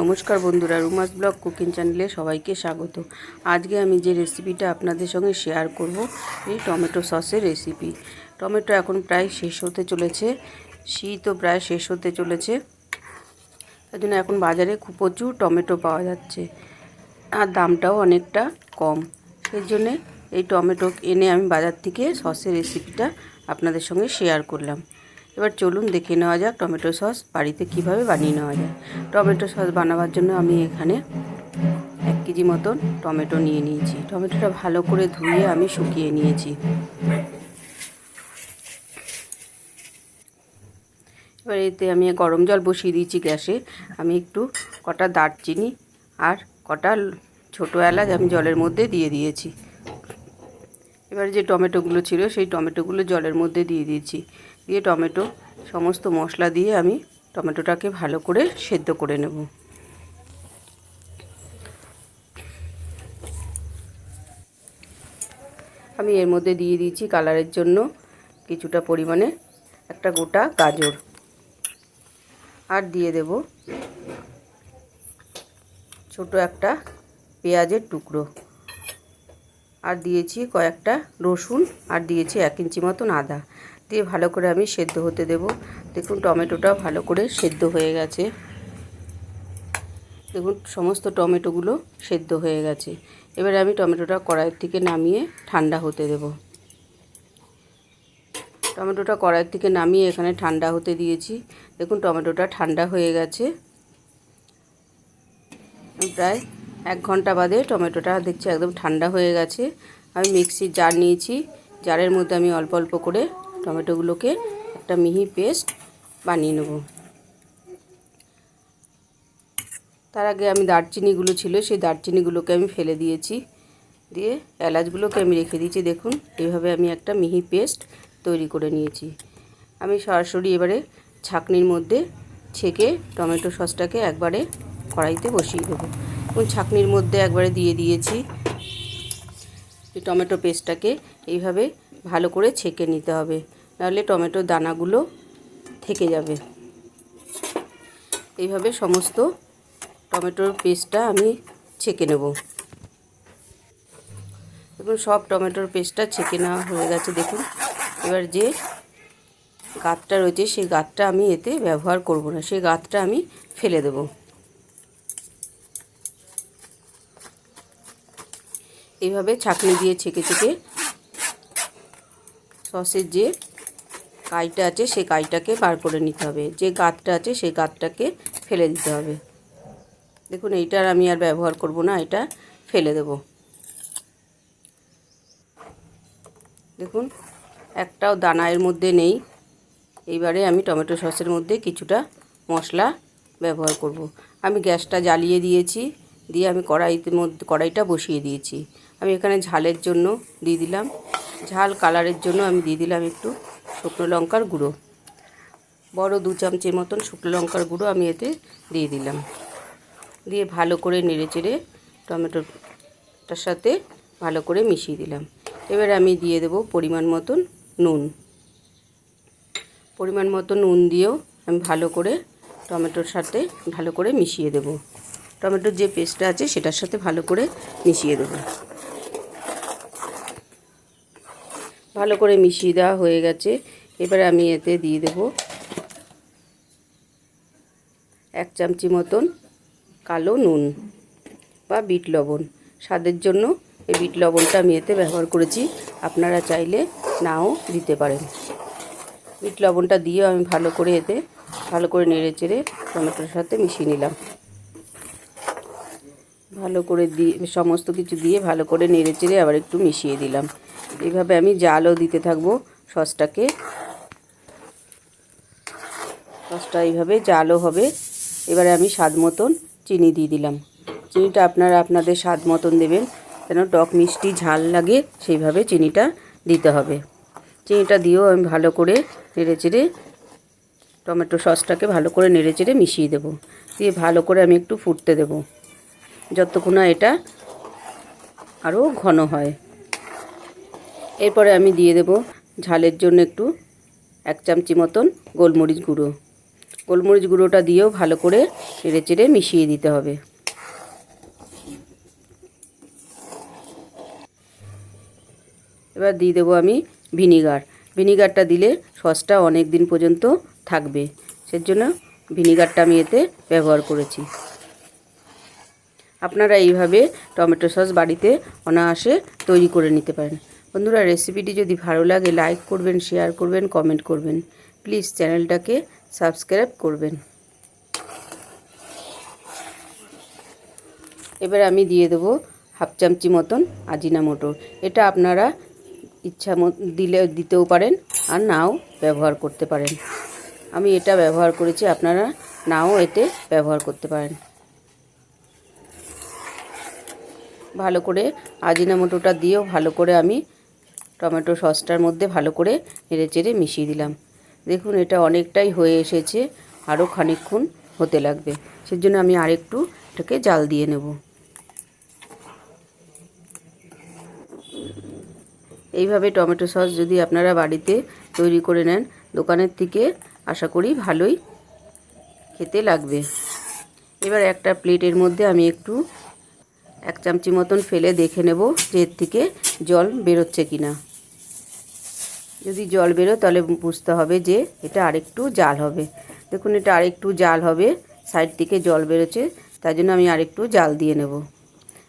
নমস্কার বন্ধুরা, রুমাস blog cooking চ্যানেলে সবাইকে স্বাগত। আজকে আমি যে রেসিপিটা আপনাদের সঙ্গে শেয়ার করব, এই টমেটো সসের রেসিপি। টমেটো এখন প্রায় শেষ হতে চলেছে শীতও প্রায় শেষ হতে চলেছে। তার জন্য এখন বাজারে খুব প্রচুর টমেটো পাওয়া যাচ্ছে, আর দামটাও অনেকটা কম। সেই জন্যে এই টমেটো এনে আমি বাজার থেকে সসের রেসিপিটা আপনাদের সঙ্গে শেয়ার করলাম। এবার চলুন দেখে নেওয়া যাক টমেটো সস বাড়িতে কীভাবে বানিয়ে নেওয়া যায়। টমেটো সস বানাবার জন্য আমি এখানে এক কেজি মতন টমেটো নিয়ে নিয়েছি। টমেটোটা ভালো করে ধুয়ে আমি শুকিয়ে নিয়েছি। এবার এতে আমি গরম জল বসিয়ে দিয়েছি গ্যাসে। আমি একটু কটা দারচিনি আর কটা ছোটো এলাচ আমি জলের মধ্যে দিয়ে দিয়েছি। এবার যে টমেটোগুলো ছিল সেই টমেটোগুলো জলের মধ্যে দিয়ে দিয়েছি। দিয়ে টমেটো সমস্ত মশলা দিয়ে আমি টমেটোটাকে ভালো করে সেদ্ধ করে নেব। আমি এর মধ্যে দিয়ে দিয়েছি কালারের জন্য কিছুটা পরিমাণে একটা গোটা গাজর। আর দিয়ে দেব ছোট একটা পেঁয়াজের টুকরো। আর দিয়েছি কয়েকটা রসুন আর দিয়েছি এক ইঞ্চি মতন আদা। দিয়ে ভালো করে আমি সেদ্ধ হতে দেব। দেখুন, টমেটোটা ভালো করে সেদ্ধ হয়ে গেছে। দেখুন, সমস্ত টমেটোগুলো সেদ্ধ হয়ে গেছে। এবারে আমি টমেটোটা কড়াইয়ের থেকে নামিয়ে ঠান্ডা হতে দেব। টমেটোটা কড়াইয়ের থেকে নামিয়ে এখানে ঠান্ডা হতে দিয়েছি। দেখুন, টমেটোটা ঠান্ডা হয়ে গেছে। প্রায় এক ঘণ্টা বাদে টমেটোটা দেখছি একদম ঠান্ডা হয়ে গেছে। আমি মিক্সির জার নিয়েছি। জারের মধ্যে আমি অল্প অল্প করে টমেটোগুলোকে একটা মিহি পেস্ট বানিয়ে নেব। তার আগে আমি দারচিনিগুলো ছিল, সেই দারচিনিগুলোকে আমি ফেলে দিয়েছি। দিয়ে এলাচগুলোকে আমি রেখে দিয়েছি। দেখুন, এইভাবে আমি একটা মিহি পেস্ট তৈরি করে নিয়েছি। আমি সরাসরি এবারে ছাকনির মধ্যে ছেঁকে টমেটো সসটাকে একবারে কড়াইতে বসিয়ে দেবো। এবং ছাকনির মধ্যে একবারে দিয়ে দিয়েছি টমেটো পেস্টটাকে। এইভাবে ভালো করে ছেঁকে নিতে হবে। নাহলে টমেটোর দানাগুলো থেকে যাবে। এইভাবে সমস্ত টমেটোর পেস্টটা আমি ছেঁকে নেব। দেখুন, সব টমেটোর পেস্টটা ছেঁকে নেওয়া হয়ে গেছে, দেখুন। এবার যে গাতটা রয়েছে, সেই গাতটা আমি এতে ব্যবহার করব না, সেই গাতটা আমি ফেলে দেব। এইভাবে ছাঁকনি দিয়ে ছেঁকে ছেঁকে সসের যে কাইটা আছে, সেই কাইটাকে বার করে নিতে হবে। যে গাতটা আছে, সেই গাতটাকে ফেলে দিতে হবে। দেখুন, এইটার আমি আর ব্যবহার করব না, এটা ফেলে দেব। দেখুন, একটাও দানা এর মধ্যে নেই। এইবারে আমি টমেটো সসের মধ্যে কিছুটা মশলা ব্যবহার করব। আমি গ্যাসটা জ্বালিয়ে দিয়েছি, দিয়ে আমি কড়াইতে মধ্যে, কড়াইটা বসিয়ে দিয়েছি। আমি এখানে ঝালের জন্য দিয়ে দিলাম। ঝাল কালারের জন্য আমি দিয়ে দিলাম একটু শুকনো লঙ্কার গুঁড়ো। বড় দু চামচের মতন শুকনো লঙ্কার গুঁড়ো আমি এতে দিয়ে দিলাম। দিয়ে ভালো করে নেড়ে চেড়ে টমেটোটার সাথে ভালো করে মিশিয়ে দিলাম। এবার আমি দিয়ে দেব পরিমাণ মতন নুন। পরিমাণ মতো নুন দিয়েও আমি ভালো করে টমেটোর সাথে ভালো করে মিশিয়ে দেব। টমেটোর যে পেস্টটা আছে সেটার সাথে ভালো করে মিশিয়ে দেবো। ভালো করে মিশিয়ে দেওয়া হয়ে গেছে। এবার আমি এতে দিয়ে দেব এক চামচি মতন কালো নুন বা বিট লবণ। স্বাদের জন্য এই বিট লবণটা আমি এতে ব্যবহার করেছি। আপনারা চাইলে নাও দিতে পারেন। বিট লবণটা দিয়ে আমি ভালো করে এতে ভালো করে নেড়ে চেড়ে টমেটোর সাথে মিশিয়ে নিলাম। ভালো করে দিয়ে, সমস্ত কিছু দিয়ে ভালো করে নেড়ে চেড়ে আবার একটু মিশিয়ে দিলাম। এইভাবে আমি জালও দিতে থাকব সসটাকে। সসটা এইভাবে জালও হবে। এবারে আমি স্বাদ মতন চিনি দিয়ে দিলাম। চিনিটা আপনারা আপনাদের স্বাদ মতন দেবেন কেন টক মিষ্টি ঝাল লাগে, সেইভাবে চিনিটা দিতে হবে। চিনিটা দিয়েও আমি ভালো করে নেড়ে চেড়ে টমেটো সসটাকে ভালো করে নেড়ে চেড়ে মিশিয়ে দেবো। দিয়ে ভালো করে আমি একটু ফুটতে দেব, যতক্ষণ এটা আরও ঘন হয়। এরপরে আমি দিয়ে দেব ঝালের জন্য একটু এক চামচি মতন গোলমরিচ গুঁড়ো। গোলমরিচ গুঁড়োটা দিয়েও ভালো করে চেড়ে চেড়ে মিশিয়ে দিতে হবে। এবার দিয়ে দেবো আমি ভিনিগার। ভিনিগারটা দিলে সসটা অনেক দিন পর্যন্ত থাকবে। সেজন্য ভিনিগারটা আমি এতে ব্যবহার করেছি। আপনারা এইভাবে টমেটো সস বাড়িতে অনায়াসে তৈরি করে নিতে পারেন। বন্ধুরা রেসিপিটি যদি ভালো লাগে লাইক করবেন শেয়ার করবেন কমেন্ট করবেন। প্লিজ চ্যানেলটাকে সাবস্ক্রাইব করবেন। এবার আমি দিয়ে দেবো হাফ চামচি মতন আজিনা মটর। এটা আপনারা ইচ্ছা দিলে, দিতেও পারেন আর নাও ব্যবহার করতে পারেন। আমি এটা ব্যবহার করেছি, আপনারা নাও এতে ব্যবহার করতে পারেন। ভালো করে আজিনা মটরটা দিয়েও ভালো করে আমি টমেটো সসটার মধ্যে ভালো করে নেড়ে চেড়ে মিশিয়ে দিলাম। দেখুন, এটা অনেকটাই হয়ে এসেছে আরও খানিকক্ষণ হতে লাগবে। সেজন্য আমি আরেকটু এটাকে জাল দিয়ে নেব। এইভাবে টমেটো সস যদি আপনারা বাড়িতে তৈরি করে নেন, দোকানের থেকে আশা করি ভালোই খেতে লাগবে। এবার একটা প্লেটের মধ্যে আমি একটু এক চামচি মতন ফেলে দেখে নেব যে এর থেকে জল বেরোচ্ছে কি না যদি জল বেরোয় তাহলে বুঝতে হবে যে এটা আরেকটু জাল হবে। দেখুন, এটা আরেকটু জাল হবে, সাইড থেকে জল বেরোচ্ছে, তাই জন্য আমি আরেকটু জাল দিয়ে নেব।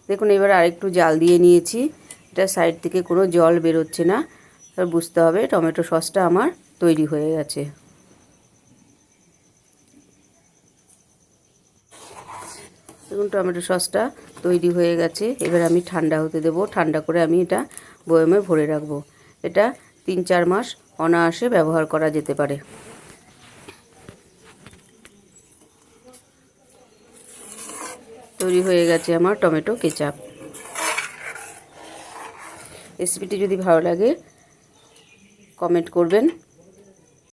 দেখুন, এবার আরেকটু জাল দিয়ে নিয়েছি, এটা সাইড থেকে কোনো জল বেরোচ্ছে না। বুঝতে হবে টমেটো সসটা আমার তৈরি হয়ে গেছে। দেখুন, টমেটো সসটা তৈরি হয়ে গেছে। এবার আমি ঠান্ডা হতে দেবো। ঠান্ডা করে আমি এটা বয়মে ভরে রাখব। এটা তিন চার মাস অনায়াসে ব্যবহার করা যেতে পারে। তৈরি হয়ে গেছে আমার টমেটো কেচাপ। রেসিপিটি যদি ভালো লাগে, কমেন্ট করবেন।